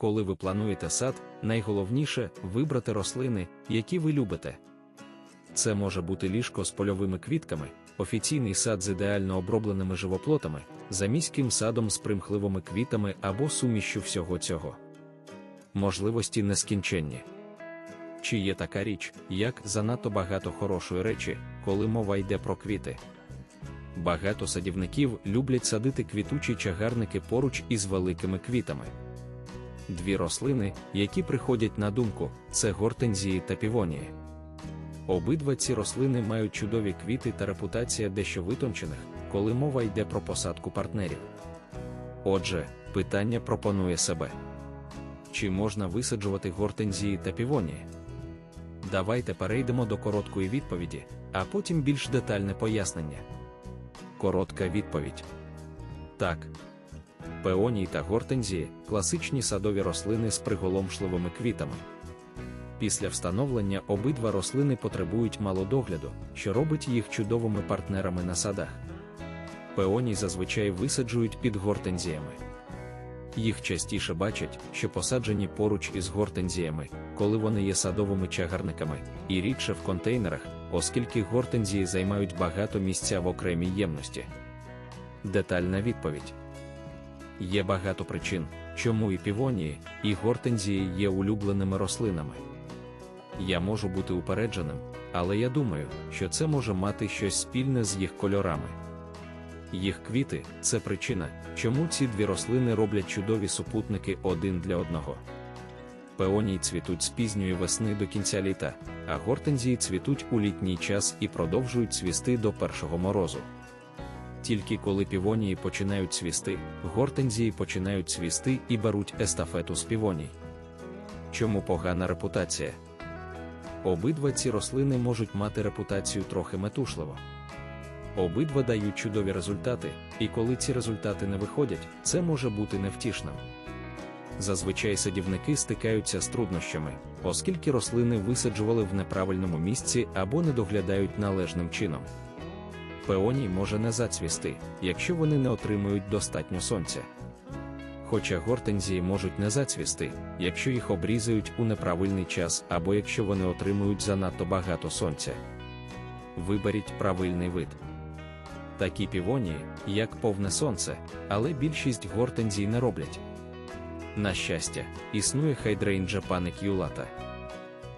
Коли ви плануєте сад, найголовніше вибрати рослини, які ви любите. Це може бути ліжко з польовими квітками, офіційний сад з ідеально обробленими живоплотами, за міським садом з примхливими квітами або сумішчю всього цього. Можливості нескінченні. Чи є така річ, як занадто багато хорошої речі, коли мова йде про квіти? Багато садівників люблять садити квітучі чагарники поруч із великими квітами. Дві рослини, які приходять на думку, це гортензії та півонії. Обидва ці рослини мають чудові квіти та репутація дещо витончених, коли мова йде про посадку партнерів. Отже, питання пропонує себе: чи можна висаджувати гортензії та півонії? Давайте перейдемо до короткої відповіді, а потім більш детальне пояснення. Коротка відповідь: Так. Пеонії та гортензії класичні садові рослини з приголомшливими квітами. Після встановлення обидва рослини потребують мало догляду, що робить їх чудовими партнерами на садах. Пеоній зазвичай висаджують під гортензіями. Їх частіше бачать, що посаджені поруч із гортензіями, коли вони є садовими чагарниками, і рідше в контейнерах, оскільки гортензії займають багато місця в окремій ємності. Детальна відповідь. Є багато причин, чому і півонії, і гортензії є улюбленими рослинами. Я можу бути упередженим, але я думаю, що це може мати щось спільне з їх кольорами. Їх квіти це причина, чому ці дві рослини роблять чудові супутники один для одного. Пеонії цвітуть з пізньої весни до кінця літа, а гортензії цвітуть у літній час і продовжують цвісти до першого морозу. Тільки коли півонії починають цвісти, гортензії починають цвісти і беруть естафету з півоній. Чому погана репутація? Обидва ці рослини можуть мати репутацію трохи метушливо. Обидва дають чудові результати, і коли ці результати не виходять, це може бути невтішним. Зазвичай садівники стикаються з труднощами, оскільки рослини висаджували в неправильному місці або не доглядають належним чином. Пеоній може не зацвісти, якщо вони не отримують достатньо сонця. Хоча гортензії можуть не зацвісти, якщо їх обрізають у неправильний час або якщо вони отримують занадто багато сонця. Виберіть правильний вид. Такі півонії, як повне сонце, але більшість гортензій не роблять. На щастя, існує хайдрейнджа паникюлата.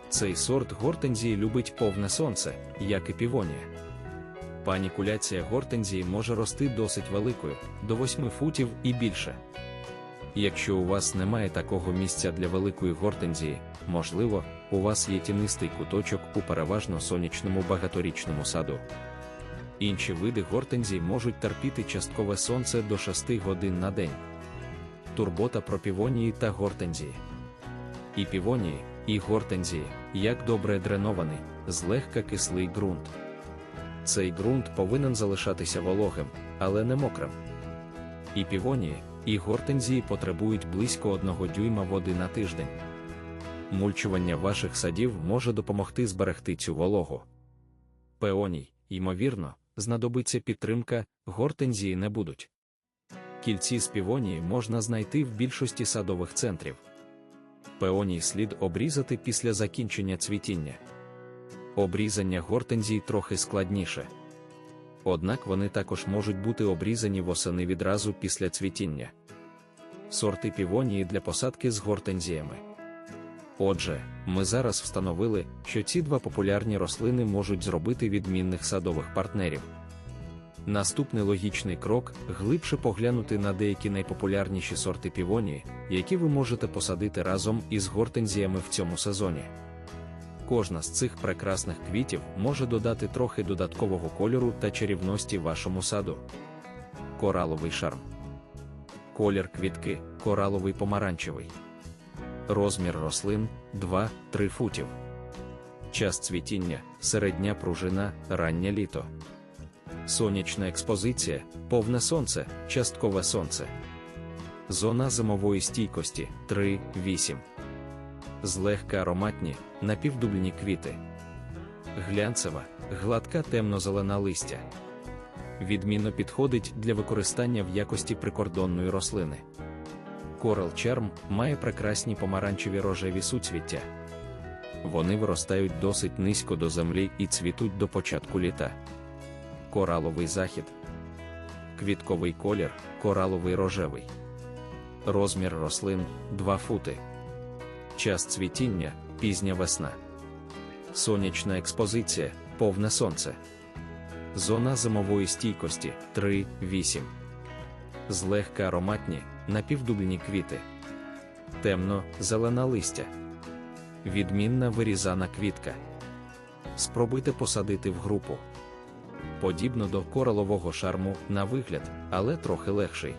Цей сорт гортензії любить повне сонце, як і півонія. Панікуляція гортензії може рости досить великою, до 8 футів і більше. Якщо у вас немає такого місця для великої гортензії, можливо, у вас є тінистий куточок у переважно сонячному багаторічному саду. Інші види гортензій можуть терпіти часткове сонце до 6 годин на день. Турбота про півонії та гортензії. І півонії, і гортензії, як добре дренований, злегка кислий ґрунт. Цей ґрунт повинен залишатися вологим, але не мокрим. І півонії, і гортензії потребують близько одного дюйма води на тиждень. Мульчування ваших садів може допомогти зберегти цю вологу. Пеоній, ймовірно, знадобиться підтримка, гортензії не будуть. Кільці з півонії можна знайти в більшості садових центрів. Пеоній слід обрізати після закінчення цвітіння. Обрізання гортензій трохи складніше. Однак вони також можуть бути обрізані восени відразу після цвітіння. Сорти півонії для посадки з гортензіями. Отже, ми зараз встановили, що ці два популярні рослини можуть зробити відмінних садових партнерів. Наступний логічний крок глибше поглянути на деякі найпопулярніші сорти півонії, які ви можете посадити разом із гортензіями в цьому сезоні. Кожна з цих прекрасних квітів може додати трохи додаткового кольору та чарівності вашому саду. Кораловий шарм. Колір квітки кораловий помаранчевий. Розмір рослин 2-3 футів. Час цвітіння, середня пружина, раннє літо. Сонячна експозиція, повне сонце, часткове сонце. Зона зимової стійкості 3-8. Злегка ароматні, напівдубльні квіти. Глянцева, гладка темно-зелена листя. Відмінно підходить для використання в якості прикордонної рослини. Coral Charm має прекрасні помаранчеві рожеві суцвіття. Вони виростають досить низько до землі і цвітуть до початку літа. Кораловий захід. Квітковий колір, кораловий рожевий. Розмір рослин 2 фути. Час цвітіння пізня весна. Сонячна експозиція, повне сонце. Зона зимової стійкості 3-8. Злегка ароматні, напівдубні квіти. Темно, зелена листя. Відмінна вирізана квітка. Спробуйте посадити в групу. Подібно до коралового шарму на вигляд, але трохи легший.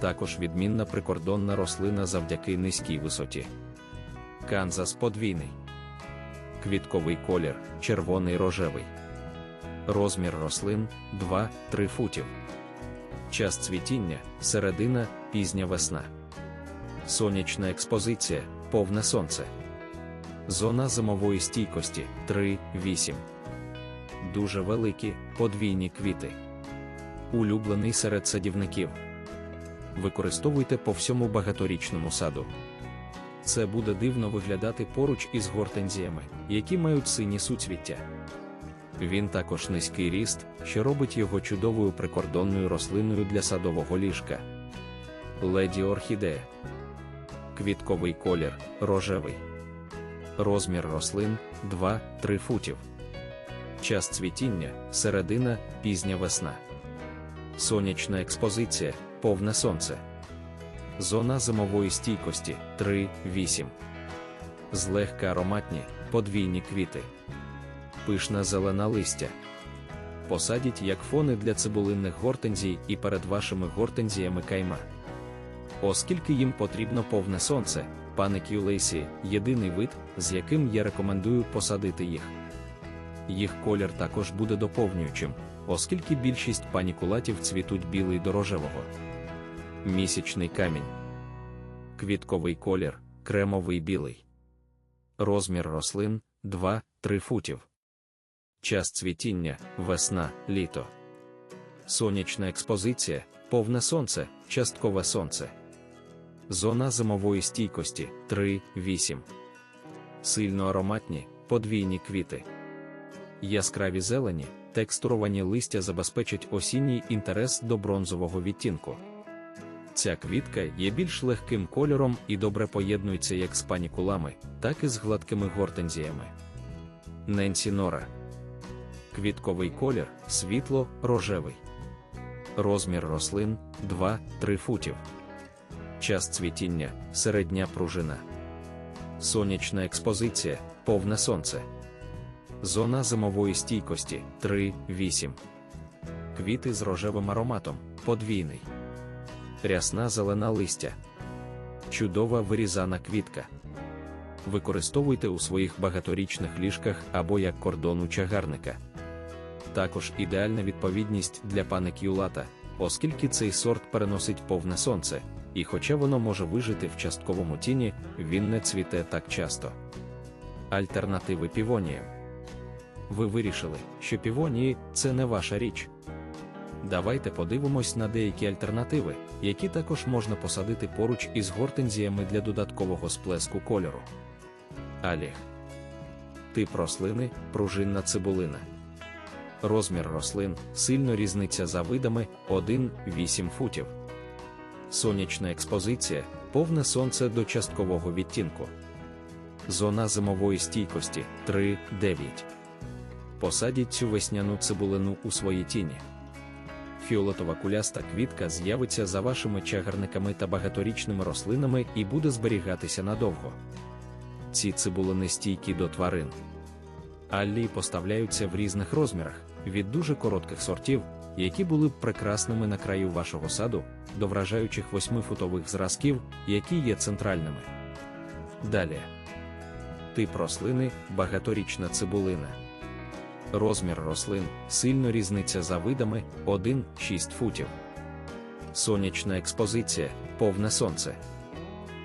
Також відмінна прикордонна рослина завдяки низькій висоті. Канзас подвійний. Квітковий колір червоний рожевий. Розмір рослин 2-3 футів. Час цвітіння середина, пізня весна. Сонячна експозиція, повне сонце. Зона зимової стійкості 3-8. Дуже великі подвійні квіти. Улюблений серед садівників. Використовуйте по всьому багаторічному саду. Це буде дивно виглядати поруч із гортензіями, які мають сині суцвіття. Він також низький ріст, що робить його чудовою прикордонною рослиною для садового ліжка. Леді орхідея. Квітковий колір рожевий. Розмір рослин 2-3 футів. Час цвітіння середина, пізня весна. Сонячна експозиція, повне сонце. Зона зимової стійкості 3-8. Злегка ароматні, подвійні квіти. Пишна зелена листя. Посадіть як фони для цибулинних гортензій і перед вашими гортензіями кайма. Оскільки їм потрібно повне сонце, пане Кюлейсі єдиний вид, з яким я рекомендую посадити їх. Їх колір також буде доповнюючим, оскільки більшість панікулатів цвітуть білий до рожевого. Місячний камінь. Квітковий колір, кремовий білий. Розмір рослин 2-3 футів. Час цвітіння, весна, літо. Сонячна експозиція, повне сонце, часткове сонце. Зона зимової стійкості 3-8. Сильно ароматні, подвійні квіти. Яскраві зелені, текстуровані листя забезпечать осінній інтерес до бронзового відтінку. Ця квітка є більш легким кольором і добре поєднується як з панікулами, так і з гладкими гортензіями. Ненсі Нора. Квітковий колір світло рожевий. Розмір рослин 2-3 футів. Час цвітіння середня пружина. Сонячна експозиція, повне сонце. Зона зимової стійкості 3-8. Квіти з рожевим ароматом подвійний. Рясна зелена листя. Чудова вирізана квітка. Використовуйте у своїх багаторічних ліжках або як кордону чагарника. Також ідеальна відповідність для паникюлата, оскільки цей сорт переносить повне сонце, і хоча воно може вижити в частковому тіні, він не цвіте так часто. Альтернативи півоніям. Ви вирішили, що півонії це не ваша річ. Давайте подивимось на деякі альтернативи, які також можна посадити поруч із гортензіями для додаткового сплеску кольору. Аліг. Тип рослини пружинна цибулина. Розмір рослин сильно різниця за видами 1-8 футів. Сонячна експозиція, повне сонце до часткового відтінку. Зона зимової стійкості 3-9. Посадіть цю весняну цибулину у своїй тіні. Фіолетова куляста квітка з'явиться за вашими чагарниками та багаторічними рослинами і буде зберігатися надовго. Ці цибулини стійкі до тварин. Аллії поставляються в різних розмірах, від дуже коротких сортів, які були б прекрасними на краю вашого саду, до вражаючих 8-футових зразків, які є центральними. Далі. Тип рослини багаторічна цибулина. Розмір рослин сильно різниця за видами 1-6 футів. Сонячна експозиція, повне сонце.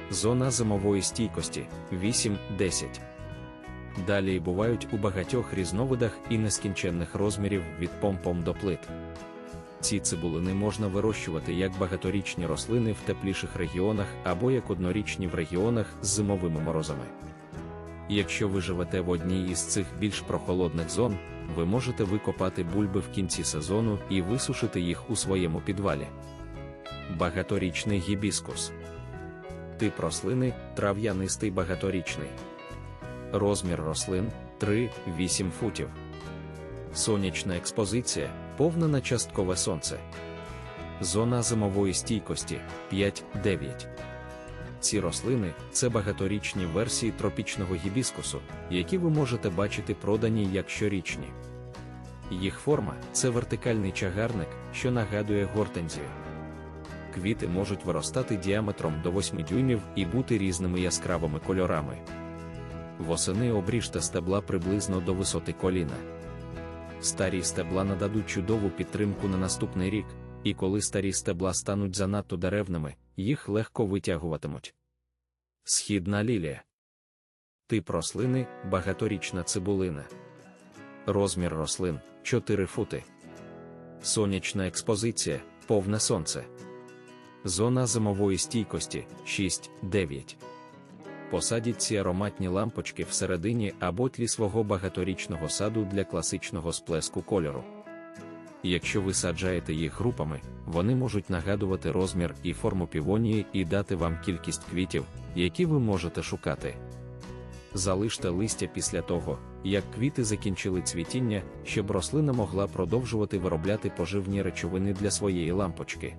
Зона зимової стійкості 8-10. Далі бувають у багатьох різновидах і нескінченних розмірів від помпом до плит. Ці цибулини можна вирощувати як багаторічні рослини в тепліших регіонах або як однорічні в регіонах з зимовими морозами. Якщо ви живете в одній із цих більш прохолодних зон, ви можете викопати бульби в кінці сезону і висушити їх у своєму підвалі. Багаторічний гібіскус. Тип рослини трав'янистий багаторічний. Розмір рослин 3-8 футів. Сонячна експозиція повна на часткове сонце. Зона зимової стійкості 5-9. Ці рослини це багаторічні версії тропічного гібіскусу, які ви можете бачити продані як щорічні. Їх форма це вертикальний чагарник, що нагадує гортензію. Квіти можуть виростати діаметром до 8 дюймів і бути різними яскравими кольорами. Восени обріжте стебла приблизно до висоти коліна. Старі стебла нададуть чудову підтримку на наступний рік, і коли старі стебла стануть занадто деревними, їх легко витягуватимуть. Східна лілія. Тип рослини багаторічна цибулина. Розмір рослин 4 фути. Сонячна експозиція повне сонце. Зона зимової стійкості 6-9. Посадіть ці ароматні лампочки всередині або тлі свого багаторічного саду для класичного сплеску кольору. Якщо ви саджаєте їх групами, вони можуть нагадувати розмір і форму півонії і дати вам кількість квітів, які ви можете шукати. Залиште листя після того, як квіти закінчили цвітіння, щоб рослина могла продовжувати виробляти поживні речовини для своєї лампочки.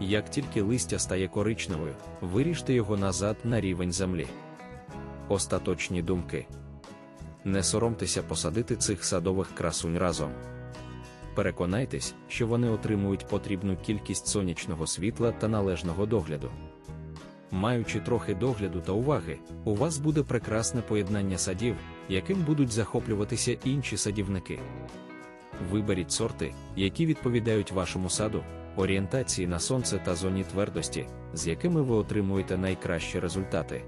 Як тільки листя стає коричневою, виріжте його назад на рівень землі. Остаточні думки. Не соромтеся посадити цих садових красунь разом. Переконайтесь, що вони отримують потрібну кількість сонячного світла та належного догляду. Маючи трохи догляду та уваги, у вас буде прекрасне поєднання садів, яким будуть захоплюватися інші садівники. Виберіть сорти, які відповідають вашому саду, орієнтації на сонце та зоні твердості, з якими ви отримуєте найкращі результати.